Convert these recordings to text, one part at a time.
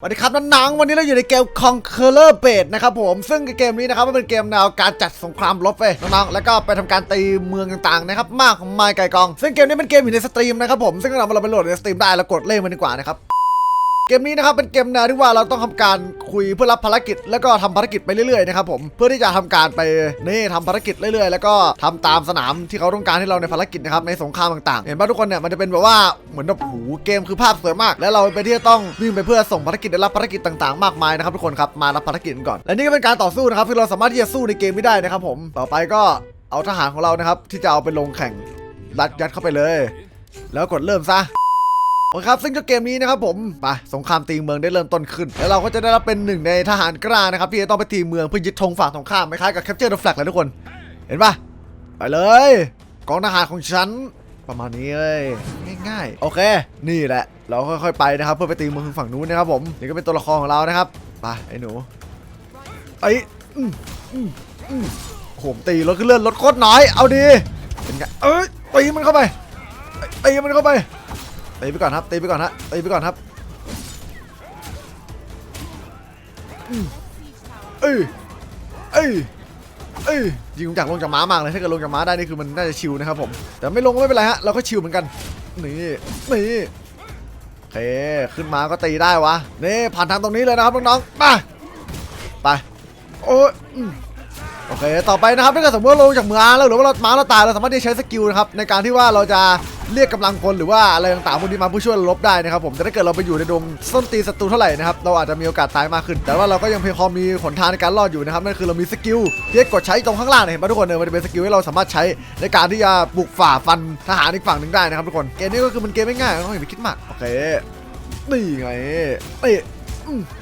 สวัสดีครับน้องๆวันนี้เราอยู่ในเกม Conqueror Base นะครับผมซึ่งเกมนี้นะครับมันเป็นเกมแนวการจัดสงครามรบเว้ยน้องๆแล้วก็ไปทำการตีเมืองต่างๆนะครับมากของมายไก่กอง ซึ่งเกมนี้เป็นเกมอยู่ในสตรีมนะครับผมซึ่งเราเราไปโหลดในสตรีมได้แล้วกดเล่นมันดีกว่านะครับ เกมนี้นะครับเป็นเกมแนวที่ว่าเราต้องทำการคุยเพื่อรับภารกิจ แล้วก็ทำภารกิจไปเรื่อยๆนะครับผมเพื่อที่จะทำการไปนี่ทำภารกิจเรื่อยๆ แล้วก็ทำตามสนามที่เขาต้องการให้เราในภารกิจนะครับในสงครามต่างๆ เห็นป่ะทุกคนเนี่ยมันจะเป็นแบบว่าเหมือนแบบหูเกมคือภาพสวยมาก แล้วเราไปที่จะต้องวิ่งไปเพื่อส่งภารกิจและรับภารกิจต่างๆ มากมายนะครับทุกคนครับมารับภารกิจกันก่อนและนี่ก็เป็นการต่อสู้นะครับที่เราสามารถที่จะสู้ในเกมนี้ได้นะครับผมต่อไปก็เอาทหารของเรานะครับที่จะเอาไปลงแข่งรัดยัดเข้าไปเลย แล้วกดเริ่มซะ โอเคครับซึ่งเจ้าเกมนี้นะครับผมไปสงครามตีเมืองได้เริ่มต้นขึ้น แล้วเราก็จะได้รับเป็นหนึ่งในทหารกล้านะครับที่จะต้องไปตีเมืองเพื่อยึดธงฝั่งตรงข้ามคล้ายกับ Capture the Flag เลยทุกคน เห็นปะไปเลยกองทหารของฉันประมาณนี้เลยง่ายๆ โอเค นี่แหละ เราค่อยๆไปนะครับ เพื่อไปตีเมืองฝั่งนู้นนะครับผมนี่ก็เป็นตัวละครของเรานะครับไปไอ้หนูไอ้อืมอืมอืมโหมตีรถขึ้นเลื่อนรถโคตรน้อยเอาดีเป็นไงเอ้ยตีมันเข้าไปตีมันเข้าไป ตีไปก่อนครับตีไปก่อนฮะตีไปก่อนครับเอ้ยเอ้ยเอ้ยยิงจากลงจากม้ามากเลยถ้าเกิดลงจากม้าได้นี่คือมันน่าจะชิวนะครับผมแต่ไม่ลงก็ไม่เป็นไรฮะเราก็ชิวเหมือนกันนี่นี่โอเคขึ้นมาก็ตีได้วะนี่ผ่านทางตรงนี้เลยนะครับน้องๆไปไปโอ้ย โอเค ต่อไปนะครับถ้าเกิดสมมติว่าลงจากเม้าแล้วหรือว่าเราม้าเราตายเราสามารถที่จะใช้สกิลนะครับในการที่ว่าเราจะเรียกกำลังพลหรือว่าอะไรต่างๆพวกนี้มาเพื่อช่วยลบได้นะครับผมแต่ถ้าเกิดเราไปอยู่ในดงส้นตีนศัตรูเท่าไหร่นะครับเราอาจจะมีโอกาสตายมากขึ้น แต่ว่าเราก็ยังเพียงพอมีหนทางในการรอดอยู่นะครับนั่นคือเรามีสกิลที่กดใช้ตรงข้างล่างเห็นไหมทุกคนเนี่ยมันจะเป็นสกิลที่เราสามารถใช้ในการที่จะบุกฝ่าฟันทหารอีกฝั่งหนึ่งได้นะครับทุกคนเกมนี้ก็คือมันเกมไม่ง่ายต้องอย่าไปคิดมากโอเคนี่ไงเตะอืม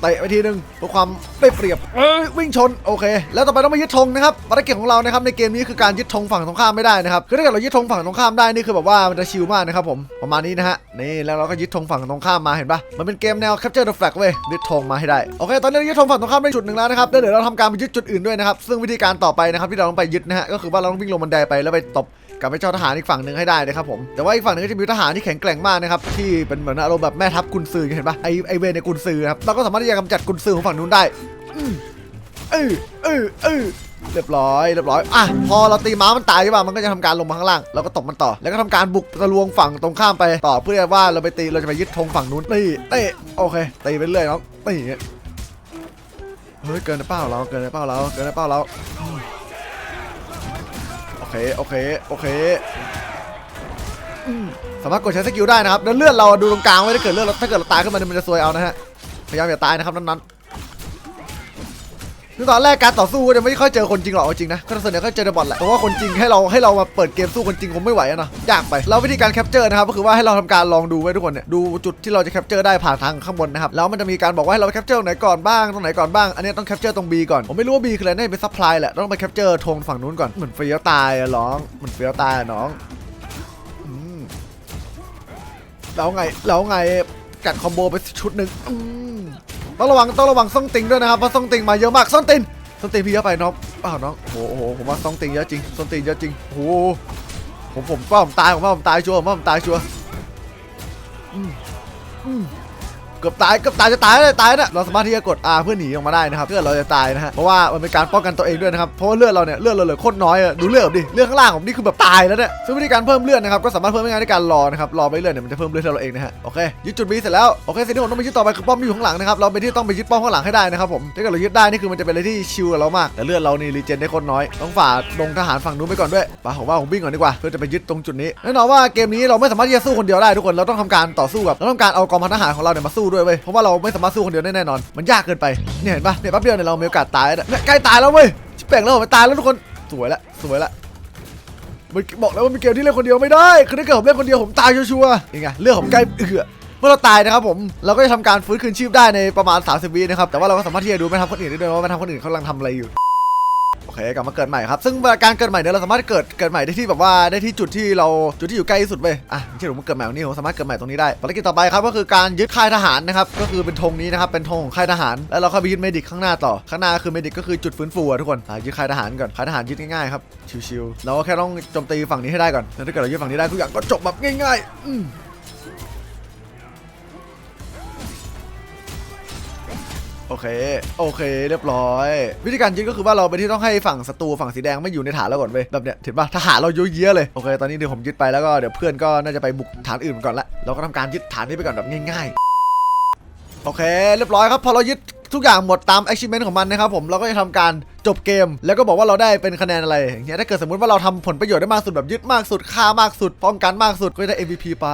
เตะไปทีนึงเพื่อความได้เปรียบเอ้ยวิ่งชนโอเค แล้วต่อไปต้องมายึดธงนะครับภารกิจของเรานะครับในเกมนี้คือการยึดธงฝั่งตรงข้ามไม่ได้นะครับคือถ้าเกิดเรายึดธงฝั่งตรงข้ามได้นี่คือแบบว่ามันจะชิลมากนะครับผมประมาณนี้นะฮะนี่แล้วเราก็ยึดธงฝั่งตรงข้ามมาเห็นปะมันเป็นเกมแนว capture the flag เว้ยยึดธงมาให้ได้โอเค ตอนนี้เรายึดธงฝั่งตรงข้ามได้จุดหนึ่งแล้วนะครับแล้วเดี๋ยวเราทำการไปยึดจุดอื่นด้วยนะครับซึ่งวิธีการต่อไปนะครับที่เราต้องไปยึดนะฮะก็คือว่าเราต้องวิ่งลงบันไดไปแล้วไปตบกับไปเจ้าทหารอีกฝั่งหนึ่งให้ได้นะครับผมแต่ว่าอีกฝั่งหนึงก็จะมีทหารที่แข็งแกร่งมากนะครับที่เป็นเหมือนอารมณ์แบบแม่ทัพกุนซือเห็นปะไอไอเวรในกุนซือนะครับเราก็สามารถที่จะกำจัดกุนซือของฝั่งนู้นได้เออเออเออเรียบร้อยเรียบร้อยอะพอเราตีม้ามันตายใช่ป่ะมันก็จะทำการลงมาข้างล่างแล้วก็ตบมันต่อ แล้วก็ทำการบุกตะลวงฝั่งตรงข้ามไปต่อเพื่อว่าเราไปตีเราจะไปยึดธงฝั่งนู้นนี่เตะโอเคตีไปเรื่อยเนาะตีอย่างเงี้ยเฮ้ยเกินไปเป้าเราเกินไปเป้าเราเกินไปเป้าเราโอเคโอเคโอเคสามารถกดใช้สกิลได้นะครับแล้วเลือดเราดูตรงกลางไว้ถ้าเกิดเลือดเราถ้าเกิดเราตายขึ้นมาเนี่ยมันจะซวยเอานะฮะ พยายามอย่าตายนะครับนั้นๆคือตอนแรกการต่อสู้ก็จะไม่ค่อยเจอคนจริงหรอกจริงนะก็ส่วนใหญ่ก็เจอในบอทแหละเพราะว่าคนจริงให้เราให้เรามาเปิดเกมสู้คนจริงคงไม่ไหวอะเนาะยากไปแล้ววิธีการแคปเจอร์นะครับก็คือว่าให้เราทำการลองดูไว้ทุกคนเนี่ยดูจุดที่เราจะแคปเจอร์ได้ผ่านทางข้างบนนะครับแล้วมันจะมีการบอกว่าให้เราแคปเจอร์ตรงไหนก่อนบ้างตรงไหนก่อนบ้างอันนี้ต้องแคปเจอร์ตรง B ก่อนผมไม่รู้ว่า B คืออะไรน่าจะเป็นซัพพลายแหละต้องไปแคปเจอร์ธงฝั่งนู้นก่อนเหมือนเฟี้ยวตายอะน้องเหมือนเฟี้ยวตายอะน้องแล้วไงแล้วไง กัดคอมโบไปชุดหนึ่งต้องระวังต้องระวังซ่องติงด้วยนะครับเพราะซ่องติงมาเยอะมากซ่องติงซ่องติงพี่เยอะไปน้องเปล่าน้องโอ้โหผมว่าซ่องติงเยอะจริงซ่องติงเยอะจริงโอ้โหผมผมว่าผมตายผมว่าผมตายชัวร์ผมว่าผมตายชัวร์อืมอืม กือบตายเกือบตายจะตายเลยตายนะเราสามารถที่จะกด R เพื่อหนีออกมาได้นะครับเพื่อเราจะตายนะฮะเพราะว่ามันเป็นการป้องกันตัวเองด้วยนะครับเพราะเลือดเราเนี่ยเลือดเราเหลือโคตรน้อยอะดูเลือดดิเลือดข้างล่างผมนี่คือแบบตายแล้วเนี่ยซึ่งวิธีการเพิ่มเลือดนะครับก็สามารถเพิ่มได้ง่ายในการรอนะครับรอไปเรื่อยเนี่ยมันจะเพิ่มเลือดเราเองนะฮะโอเคยึดจุดบีเสร็จแล้วโอเคสิ่งที่ผมต้องไปยึดต่อไปคือป้อมที่อยู่ข้างหลังนะครับเราไปที่ต้องไปยึดป้อมข้างหลังให้ได้นะครับผมถ้าเกิดเรายึดได้นี่คือมันจะเป็นอะไรที่ชิลกับเรามากแต่เลือดเรานี่รีเจนได้โคตรน้อยต้องฝ่าดงทหารฝั่งนู้นไปก่อนด้วยป่ะผมว่าผมวิ่งก่อนดีกว่าเพื่อจะไปยึดตรงจุดนี้แน่นอนว่าเกมนี้เราไม่สามารถที่จะสู้คนเดียวได้ทุกคนเราต้องทำการต่อสู้กับเราต้องการเอากองพันทหารของเราเนี่ยมาสู้ด้วยเว้ยเพราะว่าเราไม่สามารถสู้คนเดียวได้แน่นอน มันยากเกินไปเนี่ยเห็นปะเนี่ยแป๊บเดียวเนี่ยเรามีโอกาสตายแล้วเนี่ยใกล้ตายแล้วเว้ยชิบแป่งแล้วผมตายแล้วทุกคนสวยละสวยละมันบอกแล้วว่ามีเกมที่เล่นคนเดียวไม่ได้คือถ้าเกิดผมเล่นคนเดียวผมตายชัวร์ๆยังไงเรื่องของใกล้เอือเมื่อเราตายนะครับผมเราก็จะทำการฟื้นคืนชีพได้ในประมาณ 30วินะครับแต่ว่าเราก็สามารถที่จะดูแม่ทัพคนอื่นได้ด้วยว่าแม่ทัพคนอื่นเขากำลังทำอะไรอยู่ เคกลับมาเกิดใหม่ครับ ซึ่งการเกิดใหม่เนี่ยเราสามารถเกิดเกิดใหม่ได้ที่แบบว่าได้ที่จุดที่เราจุดที่อยู่ใกล้ที่สุดเว้ยอะไม่ใช่ผมเกิดใหม่ตรงนี้ผมสามารถเกิดใหม่ตรงนี้ได้ภารกิจต่อไปครับก็คือการยึดค่ายทหารนะครับก็คือเป็นธงนี้นะครับเป็นธงของค่ายทหาร แล้วเราเข้าไปยึดเมดิกข้างหน้าต่อข้างหน้าคือเมดิกก็คือจุดฟื้นฟูทุกคนอะยึดค่ายทหารก่อนค่ายทหารยึดง่ายๆครับชิวๆเราก็แค่ต้องโจมตีฝั่งนี้ให้ได้ก่อนแล้วถ้าเกิดเรายึดฝั่งนี้ได้ทุกอย่างก็จบแบบง่ายๆ โอเค โอเค เรียบร้อย วิธีการยึดก็คือว่าเราไปที่ต้องให้ฝั่งศัตรูฝั่งสีแดงไม่อยู่ในฐานเราก่อนเว้ยแบบเนี้ยเห็นปะทหารเราเยอะแยะเลย โอเค ตอนนี้เดี๋ยวผมยึดไปแล้วก็เดี๋ยวเพื่อนก็น่าจะไปบุกฐานอื่นก่อนละ เราก็ทำการยึดฐานนี้ไปก่อนแบบง่ายๆ โอเค เรียบร้อยครับ พอเรายึดทุกอย่างหมดตาม achievement ของมันนะครับผม เราก็จะทำการ จบเกม แล้วก็บอกว่าเราได้เป็นคะแนนอะไรอย่างเงี้ยถ้าเกิดสมมติว่าเราทำผลประโยชน์ได้มากสุดแบบยึดมากสุดฆ่ามากสุดป้องกันมากสุดก็จะได้ MVP ไป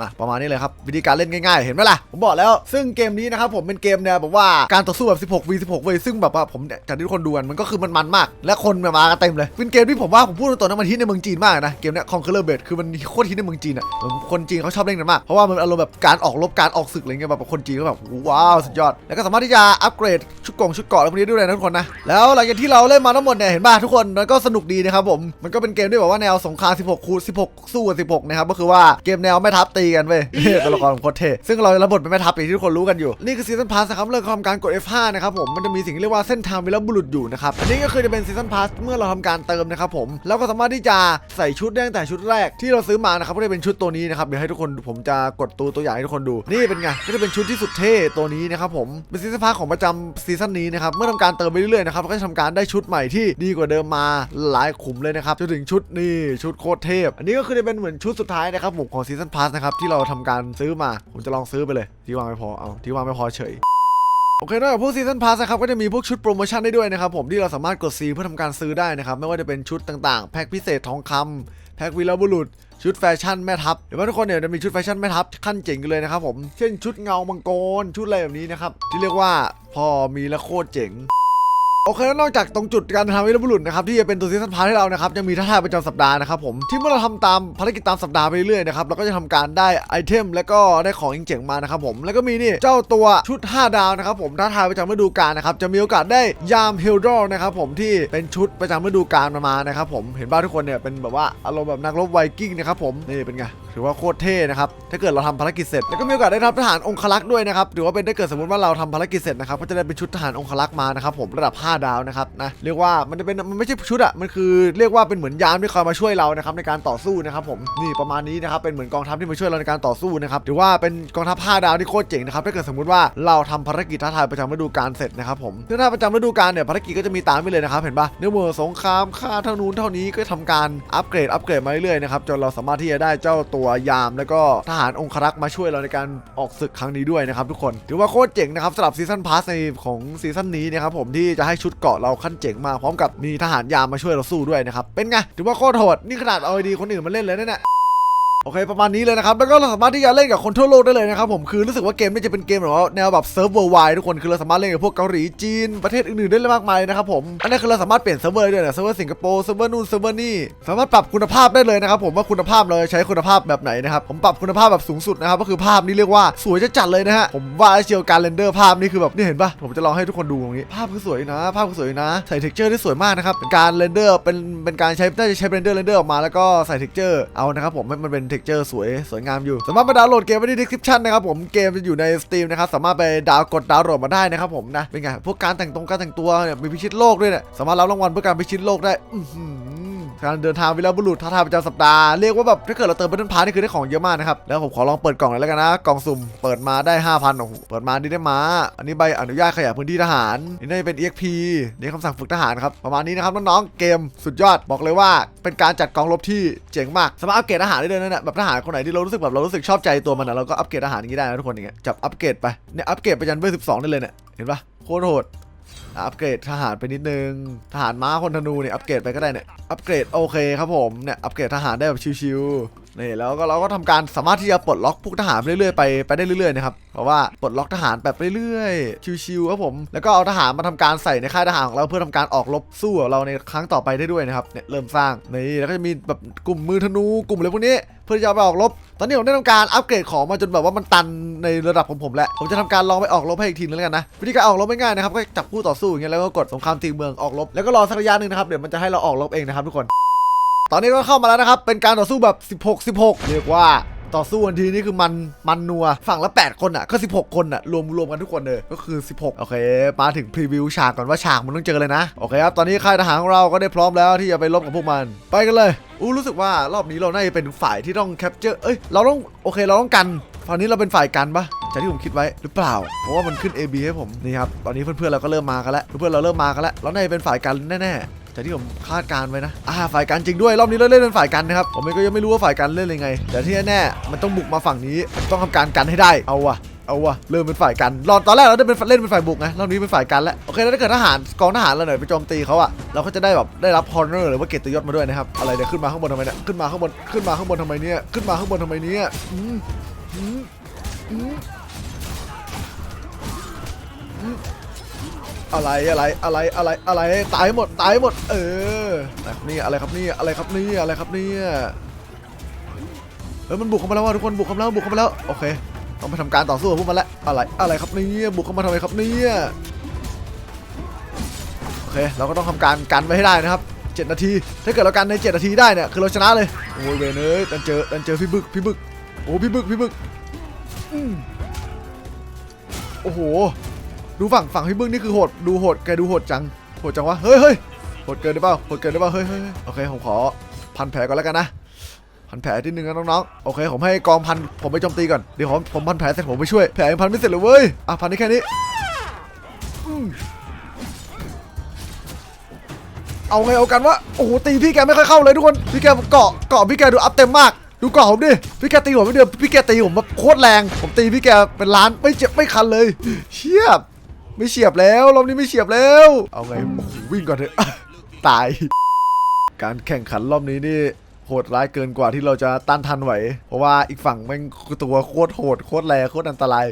นะประมาณนี้เลยครับวิธีการเล่นง่ายๆ เห็นไหมล่ะผมบอกแล้วซึ่งเกมนี้นะครับผมเป็นเกมแนวแบบว่าการต่อสู้แบบ 16 v 16เว้ยซึ่งแบบว่าผมจากที่ทุกคนดูกันมันก็คือมันมันมาก และคนมามากันเต็มเลยเป็นเกมที่ผมว่าผมพูดตรงๆนะมันฮิตในเมืองจีนมากนะเกมเนี้ย Conqueror Base คือมันโคตรฮิตในเมืองจีนอะคนจีนเขาชอบเล่นกันมากเพราะว่ามันอารมณ์แบบการออกรบการออกศึกอะไรเงี้ยแบบคนจีนก็แบบว้าวสุดยอดแล้วก็สามารถที่จะอัปเกรดชุดกล่องชุดเกราะอะไรพวกนี้ด้วยนะทุกคนนะแล้วหลังจากที่เราเล่นมาทั้งหมดเนี่ยเห็นป่ะทุกคนมันก็สนุกดีนะครับผมมันก็เป็นเกมที่แบบว่าแนวสงคราม16คูณ16 สู้กับ16นะครับก็คือว่าเกมแนวแม่ทัพตีกันเว้ยตัวละครผมโคตรเทซึ่งเราระบทเป็นแม่ทัพอย่างที่ทุกคนรู้กันอยู่นี่คือซีซันพาสครับเรื่องทำการกด F5 นะครับผมมันจะมีสิ่งเรียกว่าเส้นทางวีรบุรุษอยู่นะครับอันนี้ก็คือจะเป็นซีซันพาสเมื่อเราทำการเติมนะครับผมแล้วก็สามารถที่จะใส่ชุดได้ตั้งแต่ชุดแรกที่เราซื้อมานะครับก็จะเป็นชุดตัวนี้นะครับเดี๋ยวให้ทุกคนผมจะกดตัวตัวอย่างให้ทุกคนดูนี่เป็นไงก็จะเป็นชุดที่สุดเท่ตัวนี้นะครับผมเป็นซีซันพาสของประจำซีซั่นนี้นะครับเมื่อทำการเติมไปเรื่อยๆนะครับก็จะทำการได้ชุดใหม่ที่ดีกว่าเดิมมาหลายขุมเลยนะครับจนถึงชุดนี่ชุดโคตรเทพ อันนี้ก็คือจะเป็นเหมือนชุดสุดท้ายนะครับผมของซีซันพาสนะครับที่เราทำการซื้อมา ผมจะลองซื้อไปเลยที่วางไม่พอเอาที่วางไม่พอเฉยโอเคนอกจากพวกซีซันพาสนะครับก็จะมีพวกชุดโปรโมชั่นได้ด้วยนะครับผมที่เราสามารถกดซีเพื่อทำการซื้อได้นะครับไม่ว่าจะเป็นชุดต่างๆ แพ็คพิเศษทองคำแพ็ควีรบุรุษ ชุดแฟชั่นแม่ทัพเดี๋ยวว่าทุกคนเนี่ยจะมีชุดแฟชั่นแม่ทัพขั้นเจ๋งกันเลยนะครับผมเช่นชุดเงามังกรชุดอะไรแบบนี้นะครับที่เรียกว่าพอมีแล้วโคตรเจ๋ง โอเคแล้วนอกจากตรงจุดการทำวิรบุรุษนะครับที่จะเป็นตัวซีซันพาร์ทให้เรานะครับยังมีท่าทายประจำสัปดาห์นะครับผมที่เมื่อเราทำตามภารกิจตามสัปดาห์ไปเรื่อยๆนะครับเราก็จะทำการได้ไอเทมและก็ได้ของเจ๋งๆมานะครับผมแล้วก็มีนี่เจ้าตัวชุด 5 ดาวนะครับผมท้าทายประจำฤดูกาลนะครับจะมีโอกาสได้ยามเฮลดอร์นะครับผมที่เป็นชุดประจำฤดูกาลมามานะครับผมเห็นบ้าทุกคนเนี่ยเป็นแบบว่าอารมณ์แบบนักรบไวกิ้งนะครับผมนี่เป็นไง ถือว่าโคตรเท่นะครับ ถ้าเกิดเราทำภารกิจเสร็จ แล้วก็มีโอกาสได้รับทหารองคลักษ์ด้วยนะครับ ถือว่าเป็นถ้าเกิดสมมติว่าเราทำภารกิจเสร็จนะครับ ก็จะได้เป็นชุดทหารองคลักษ์มานะครับผมระดับ 5 ดาวนะครับนะ เรียกว่ามันจะเป็นมันไม่ใช่ชุดอะมันคือเรียกว่าเป็นเหมือนยามที่คอยมาช่วยเรานะครับในการต่อสู้นะครับผมนี่ประมาณนี้นะครับเป็นเหมือนกองทัพที่มาช่วยเราในการต่อสู้นะครับถือว่าเป็นกองทัพ 5 ดาวที่โคตรเจ๋งนะครับถ้าเกิดสมมติว่าเราทำภารกิจท้าทายประจำฤดูกาลเสร็จนะครับผมซึ่งถ้าประจำฤดูกาลเนี่ยภารกิจก็จะมีตามไปเลยนะครับเห็นปะเนื้อเมือสงครามฆ่าเท่านู้นเท่านี้ก็ทำการอัปเกรดอัปเกรดมาเรื่อยๆนะครับจนเราสามารถที่จะได้เจ้าตัวยาม แล้วก็ทหารองครักษ์มาช่วยเราในการออกศึกครั้งนี้ด้วยนะครับทุกคนถือว่าโคตรเจ๋งนะครับสำหรับซีซันพาสในของซีซันนี้นะครับผมที่จะให้ชุดเกาะเราขั้นเจ๋งมาพร้อมกับมีทหารยามมาช่วยเราสู้ด้วยนะครับเป็นไงถือว่าโคตรโหดนี่ขนาดเอาไอดีคนอื่นมาเล่นเลยนะเนี่ย โอเคประมาณนี้เลยนะครับแล้วก็เราสามารถที่จะเล่นกับคนทั่วโลกได้เลยนะครับผมคือรู้สึกว่าเกมนี้จะเป็นเกมแบบว่าแนวแบบเซิร์ฟเวอร์ไวทุกคนคือเราสามารถเล่นกับพวกเกาหลีจีนประเทศอื่นๆได้เลยมากมายนะครับผมอันนี้คือเราสามารถเปลี่ยนเซิร์ฟเวอร์ได้วยนะเซิร์ฟเวอร์สิงคโปร์เซิร์ฟเวอร์นู่นเซิร์ฟเวอร์นี่สามารถปรับคุณภาพได้เลยนะครับผมว่าคุณภาพเราจะใช้คุณภาพแบบไหนนะครับผมปรับคุณภาพแบบสูงสุดนะครับก็คือภาพนี้เรียกว่าสวยจะจัดเลยนะฮะผมว่าเชียวการเรนเดอร์ภาพนี่คือแบบนี่เห็นปะผมจะลองให้ทุกคนดูตรงนี้ภาพคือสวยนะ ภาพคือสวยนะ ใส่เท็กเจอร์ที่สวยมากนะครับเป็นการเรนเดอร์เป็นเป็นการใช้น่าจะใช้เรนเดอร์เรนเดอร์ออกมาแล้วก็ใส่เท็กเจอร์เอานะครับผมมันเป็นเท็กเจอร์สวยสวยงามอยู่ สามารถไปดาวน์โหลดเกมไว้ที่ description นะครับผมเกมจะอยู่ใน Steam นะครับสามารถไปดาวกดดาวน์โหลดมาได้นะครับผมนะเป็นไงพวกการแต่งตรงการแต่งตัวเนี่ยมีพิชิตโลกด้วยเนี่ยสามารถรับรางวัลเพื่อการพิชิตโลกได้อื การเดินทางวิลาบุรุษท้าทายประจำสัปดาห์เรียกว่าแบบถ้าเกิดเราเติมไปต้นพาร์นี่คือได้ของเยอะมากนะครับแล้วผมขอลองเปิดกล่องเลยแล้วกันนะกล่องสุ่มเปิดมาได้5,000โอ้โหเปิดมานี่ได้มาอันนี้ใบอนุญาตขยายพื้นที่ทหารนี่น่าจะเป็น EXP นี่คำสั่งฝึกทหารครับประมาณนี้นะครับน้องๆเกมสุดยอดบอกเลยว่าเป็นการจัดกองรบที่เจ๋งมากสามารถอัปเกรดทหารได้เลยนะเนี่ยแบบทหารคนไหนที่เรารู้สึกแบบเรารู้สึกชอบใจตัวมันนะเราก็อัปเกรดทหารอย่างนี้ได้นะทุกคนอย่างเงี้ยจับอัปเกรดไปเนี่ยอัปเกรดไปยันเบอร์12ได้เลยเนี่ยเห็นปะโคตรโหด อัปเกรดทหารไปนิดนึง ทหารม้าคนธนูเนี่ยอัปเกรดไปก็ได้เนี่ย อัปเกรดโอเคครับผมเนี่ยอัปเกรดทหารได้แบบชิวๆ นี่แล้วก็เราก็ทำการสามารถที่จะปลดล็อกพวกทหารไปเรื่อยๆไปไปได้เรื่อยๆนะครับเพราะว่าปลดล็อกทหารแบบเรื่อยๆชิวๆครับผมแล้วก็เอาทหารมาทำการใส่ในค่ายทหารของเราเพื่อทำการออกรบสู้กับเราในครั้งต่อไปได้ด้วยนะครับเนี่ยเริ่มสร้างนี่แล้วก็จะมีแบบกลุ่มมือธนูกลุ่มอะไรพวกนี้เพื่อที่จะไปออกรบ ตอนนี้ผมได้ทำการอัปเกรดของมาจนแบบว่ามันตันในระดับของผมแล้ว ผมจะทำการลองไปออกรบให้อีกทีนึงแล้วกันนะ วิธีการออกรบไม่ง่ายนะครับ ก็จับคู่ต่อสู้อย่างเงี้ยแล้วก็กดสงครามตีเมืองออกรบ แล้วก็รอสักระยะหนึ่งนะครับ เดี๋ยวมันจะให้เราออกรบเองนะครับทุกคน ตอนนี้ก็เข้ามาแล้วนะครับ เป็นการต่อสู้แบบ 16 16 เรียกว่าต่อสู้กันทีนี่คือมันมันนัว ฝั่งละ 8 คนอะ ก็ 16 คนอะ รวมรวมกันทุกคนเลย ก็คือ 16 โอเค มาถึงพรีวิวฉากก่อนว่าฉากมันต้องเจอเลยนะ โอเคครับ ตอนนี้ค่ายทหารของเราก็ได้พร้อมแล้วที่จะไปรบกับพวกมัน ไปกันเลย อู้รู้สึกว่ารอบนี้เราน่าจะเป็นฝ่ายที่ต้องแคปเจอร์ เอ้ย เราต้อง โอเค เราต้องกัน ตอนนี้เราเป็นฝ่ายกันปะจากที่ผมคิดไว้หรือเปล่า เพราะว่ามันขึ้น AB ให้ผม นี่ครับ ตอนนี้เพื่อนๆเราก็เริ่มมากันแล้ว เพื่อนๆเราเริ่มมากันแล้ว เราน่าจะเป็นฝ่ายกันแน่ๆ จากที่ผมคาดการณ์ไว้นะอ่าฝ่ายกันจริงด้วยรอบนี้เราเล่นเป็นฝ่ายกันนะครับผมเองก็ยังไม่รู้ว่าฝ่ายกันเล่นยังไง แต่ที่แน่ๆมันต้องบุกมาฝั่งนี้ต้องทำการกันให้ได้เอาวะเอาวะเริ่มเป็นฝ่ายกันรอบตอนแรกเราได้เป็นเล่นเป็นฝ่ายบุกไงรอบนี้เป็นฝ่ายกันแล้วโอเคแล้วถ้าเกิดทหารกองทหารเราหน่อยไปโจมตีเขาอะเราก็จะได้แบบได้รับฮอนเนอร์หรือว่าเกียรติยศมาด้วยนะครับอะไรเนี่ยขึ้นมาข้างบนทำไมเนี่ยขึ้นมาข้างบนขึ้นมาข้างบนทำไมเนี่ยขึ้นมาข้างบนทำไมเนี่ยอืมอืมอืม อะไรอะไรอะไรอะไรอะไรตายหมดตายหมด เอออะไรครับนี่อะไรครับนี่อะไรครับนี่อะไรครับนี่เออมันบุกเข้ามาแล้วว่ะทุกคนบุกเข้ามาแล้วบุกเข้ามาแล้วโอเคต้องไปทำการต่อสู้กับพวกมันแล้วอะไรอะไรครับนี่บุกเข้ามาทำไมครับนี่โอเคเราก็ต้องทำการกันไว้ให้ได้นะครับ7นาที ถ้าเกิดเรากันใน 7 นาทีได้เนี่ยคือเราชนะเลยโอ้ยเวเอ้ยดันเจอดันเจอพี่บึกพี่บึกโอ้พี่บึกพี่บึกโอ้โห ดูฝั่งฝั่งพี่บึกนี่คือโหดดูโหดแกดูโหดจังโหดจังวะเฮ้ยเฮ้ยโหดเกินได้เปล่าโหดเกินได้เปล่าเฮ้ยเฮ้ยโอเคผมขอพันแผลก่อนแล้วกันนะพันแผลที่หนึ่งนะน้องๆโอเคผมให้กองพันผมไปโจมตีก่อนเดี๋ยวผมผมพันแผลเสร็จผมไปช่วยแผลยังพันไม่เสร็จเลยเว้ยอะพันได้แค่นี้เอาไงเอากันวะโอ้โหตีพี่แกไม่ค่อยเข้าเลยทุกคนพี่แกเกาะเกาะพี่แกดูอัพเต็มมากดูเกาะผมดิพี่แกตีผมไม่เดียพี่แกตีผมแบบโคตรแรง ผมตีพี่แกเป็นล้านไม่เจ็บไม่คันเลยเฉียบ ไม่เฉียบแล้วรอบนี้ไม่เฉียบแล้ว เอาไงโอ้โหวิ่งก่อนเถอะตาย การแข่งขันรอบนี้นี่โหดร้ายเกินกว่าที่เราจะต้านทันไหว เพราะว่าอีกฝั่งแม่งตัวโคตรโหดโคตรแรงโคตรอันตราย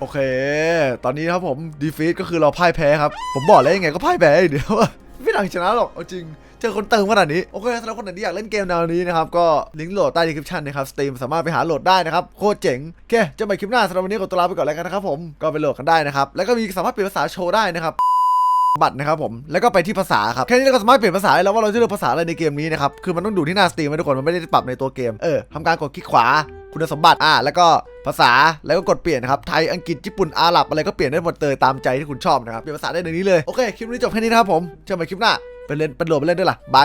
โอเค ตอนนี้ครับผมดีฟีดก็คือเราพ่ายแพ้ครับ ผมบอกแล้วยังไงก็พ่ายแพ้เดี๋ยวไม่ดังชนะหรอกเอาจริงเจอคนเติมขนาดนี้ โอเคสำหรับคนไหนที่อยากเล่นเกมแนวนี้นะครับ ก็ลิงก์โหลดใต้ดีคริปชันนะครับสตรีมสามารถไปหาโหลดได้นะครับ โคตรเจ๋งโอเคจอกันใหม่คลิปหน้าสำหรับวันนี้ขอตัวลาไปก่อนแล้วกันนะครับผมก็ไปโหลดกันได้นะครับ แล้วก็มีสามารถเปลี่ยนภาษาโชว์ได้นะครับบัตรนะครับผมแล้วก็ไปที่ภาษาครับแค่นี้เราก็สามารถเปลี่ยนภาษาได้แล้วว่าเราจะเลือกภาษาอะไรในเกมนี้นะครับคือมันต้องดูที่หน้าสตรีมไว้ทุกคนมันไม่ได้ปรับในตัวเกมเออทำการกดคลิกขวา คุณสมบัติอ่าแล้วก็ภาษาแล้วก็กดเปลี่ยนนะครับไทยอังกฤษญี่ปุ่นอาหรับอะไรก็เปลี่ยนได้หมดเลยตามใจที่คุณชอบนะครับเปลี่ยนภาษาได้ในนี้เลยโอเคคลิปนี้จบแค่นี้นะครับผมเจอกันใหม่คลิปหน้าไปเล่นไปโหลดไปเล่นด้วยล่ะบาย